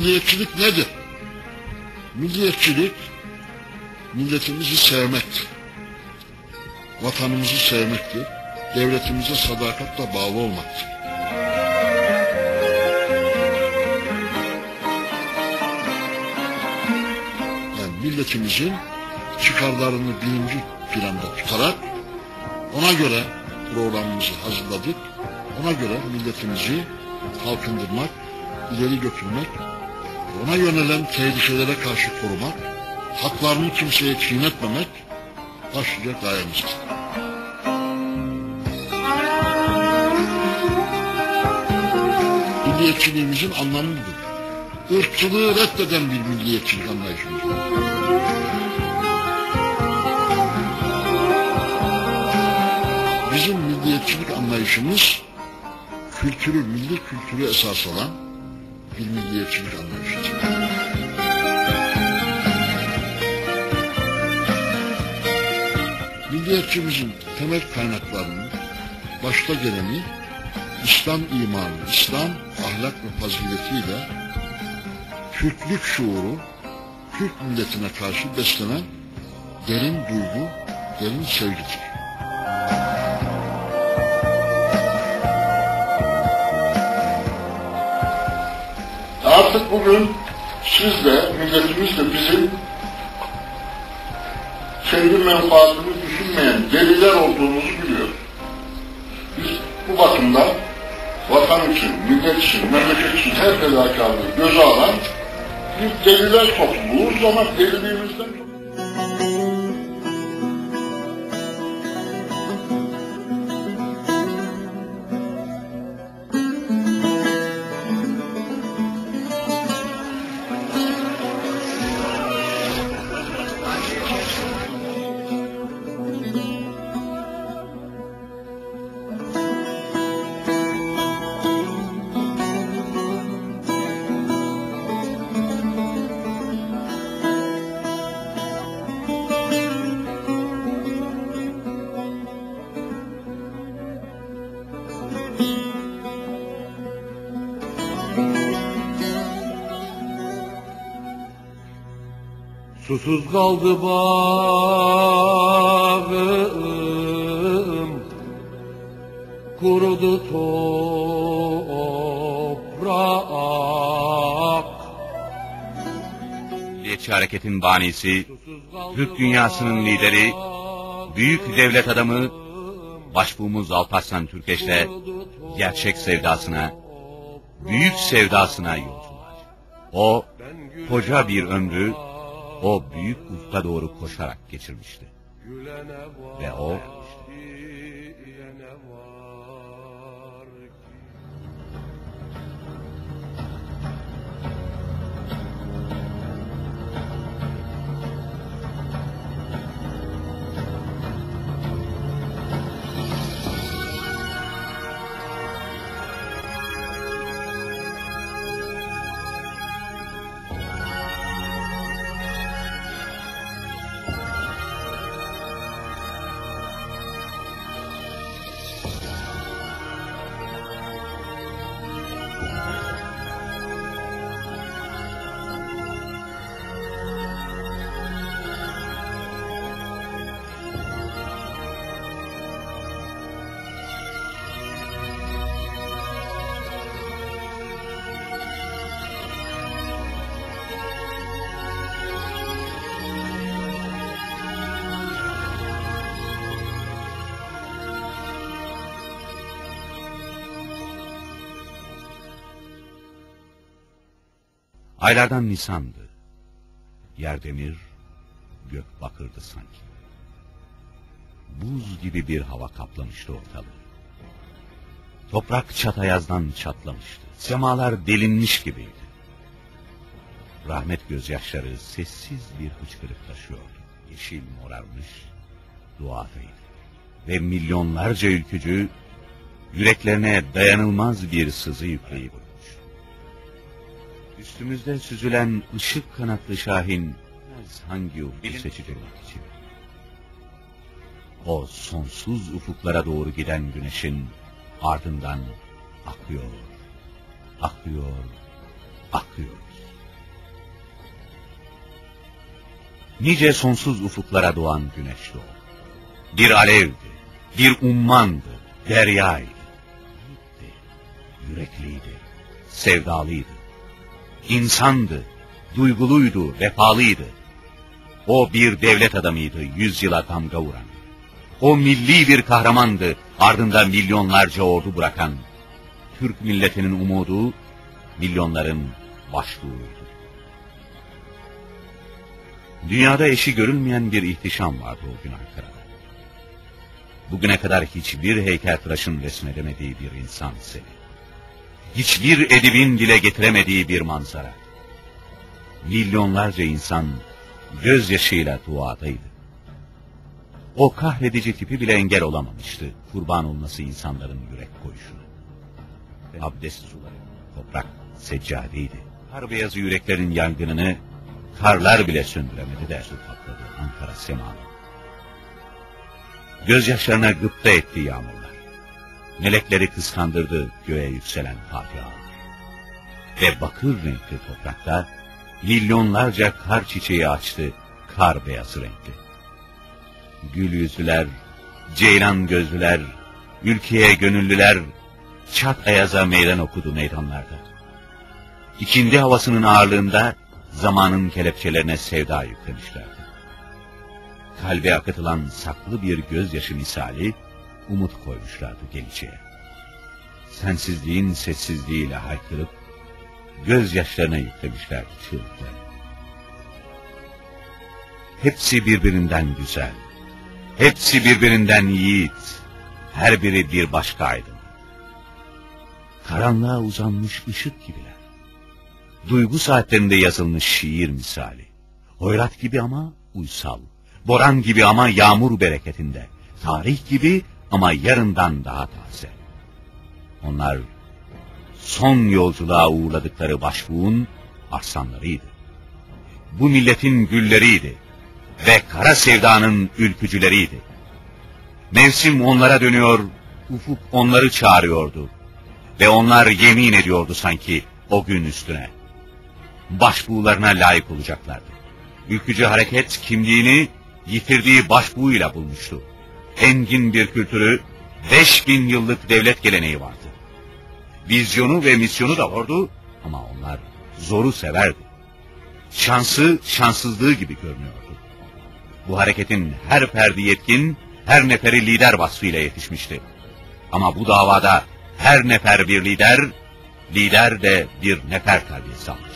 Milliyetçilik nedir? Milliyetçilik milletimizi sevmektir. Vatanımızı sevmektir. Devletimize sadakatle bağlı olmaktır. Yani milletimizin çıkarlarını birinci planda tutarak ona göre programımızı hazırladık. Ona göre milletimizi kalkındırmak, ileri götürmek, ona yönelen tehlikelere karşı korumak, haklarını kimseye çiğnetmemek başlıca gayemizdir. Milliyetçiliğimizin anlamı budur. Irkçılığı reddeden bir milliyetçilik anlayışımız var. Bizim milliyetçilik anlayışımız kültürü, milli kültürü esas alan bir milliyetçilik anlayışıdır. Milliyetçimizin temel kaynaklarının başta geleni İslam imanı, İslam ahlak ve faziletiyle Türklük şuuru, Türk milletine karşı beslenen derin duygu, derin sevgidir. Artık bugün siz de, milletimiz de bizim kendi menfaatini düşünmeyen deliler olduğumuzu biliyor. Biz bu bakımdan vatan için, millet için, memleket için her fedakarlığı göze alan bir deliler topluluğuz ama deliliğimizden Susuz kaldı bağım Kurudu toprak. Milliyetçi Hareket'in banisi, Türk dünyasının lideri, büyük devlet adamı, başbuğumuz Alparslan Türkeş'le gerçek sevdasına, büyük sevdasına yolculuğa. O, koca bir ömrü, o büyük ufka doğru koşarak geçirmişti. Ve o, aylardan Nisan'dı. Yer demir, gök bakırdı sanki. Buz gibi bir hava kaplamıştı ortalığı. Toprak çatayazdan çatlamıştı. Semalar delinmiş gibiydi. Rahmet gözyaşları sessiz bir hıçkırık taşıyordu. Yeşil morarmış, duadaydı. Ve milyonlarca ülkücü yüreklerine dayanılmaz bir sızı yükleyip. Üstümüzde süzülen ışık kanatlı şahin hangi ufku seçecek için? O sonsuz ufuklara doğru giden güneşin ardından akıyor, akıyor, akıyor. Nice sonsuz ufuklara doğan güneşti o. Bir alevdi, bir ummandı, deryaydı. Yürekliydi, sevdalıydı. İnsandı, duyguluydu, vefalıydı. O bir devlet adamıydı, yüzyıla damga vuran. O milli bir kahramandı, ardında milyonlarca ordu bırakan. Türk milletinin umudu, milyonların başbuğuydu. Dünyada eşi görülmeyen bir ihtişam vardı o gün Ankara'da. Bugüne kadar hiçbir heykeltıraşın resmedemediği bir insan seni. Hiçbir edibin dile getiremediği bir manzara. Milyonlarca insan gözyaşıyla duadaydı. O kahredici tipi bile engel olamamıştı kurban olması insanların yürek koyuşuna. Abdest suları, toprak, seccadeydi. Kar beyazı yüreklerin yangınını karlar bile söndüremedi de su patladı Ankara semanı. Gözyaşlarına gıpta etti yağmurlar. Melekleri kıskandırdı göğe yükselen Fatiha. Ve bakır renkli toprakta milyonlarca kar çiçeği açtı kar beyazı renkli. Gül yüzlüler, ceylan gözlüler, ülkeye gönüllüler, çat ayaza meydan okudu meydanlarda. İkindi havasının ağırlığında zamanın kelepçelerine sevda yüklemişlerdi. Kalbe akıtılan saklı bir gözyaşı misali umut koymuşlardı geleceğe. Sensizliğin sessizliğiyle haykırıp gözyaşlarına yüklemişlerdi çığlıklarını. Hepsi birbirinden güzel, hepsi birbirinden yiğit, her biri bir başka aydın. Karanlığa uzanmış ışık gibiler. Duygu saatlerinde yazılmış şiir misali. Hoyrat gibi ama uysal. Boran gibi ama yağmur bereketinde. Tarih gibi ama yarından daha taze. Onlar son yolculuğa uğurladıkları başbuğun arslanlarıydı. Bu milletin gülleriydi ve kara sevdanın ülkücüleriydi. Mevsim onlara dönüyor, ufuk onları çağırıyordu. Ve onlar yemin ediyordu sanki o gün üstüne. Başbuğlarına layık olacaklardı. Ülkücü hareket kimliğini yitirdiği başbuğuyla bulmuştu. Engin bir kültürü, beş bin yıllık devlet geleneği vardı. Vizyonu ve misyonu da vardı ama onlar zoru severdi. Şansı şanssızlığı gibi görünüyordu. Bu hareketin her ferdi yetkin, her neferi lider vasfıyla yetişmişti. Ama bu davada her nefer bir lider, lider de bir nefer terbiyesi almıştı.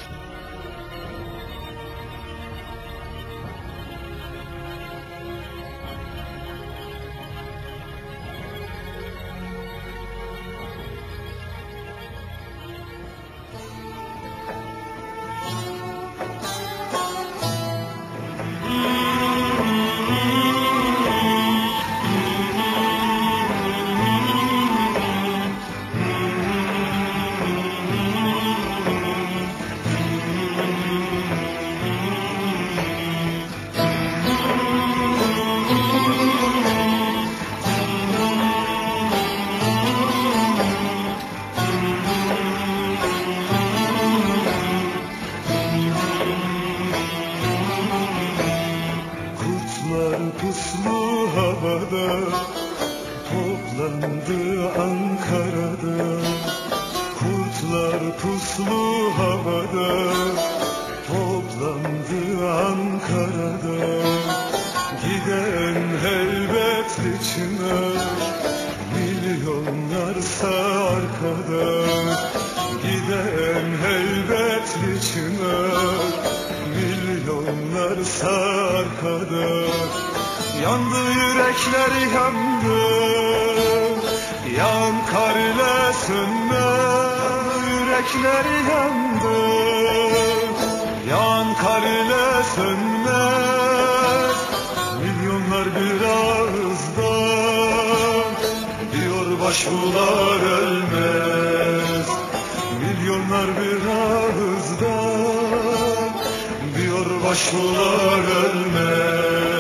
Yürekler yandı Yan kar ile sönmez Yürekler yandı Yan kar ile sönmez Milyonlar bir ağızdan Diyor başbuğlar ölmez. Milyonlar bir ağızdan Diyor başbuğlar ölmez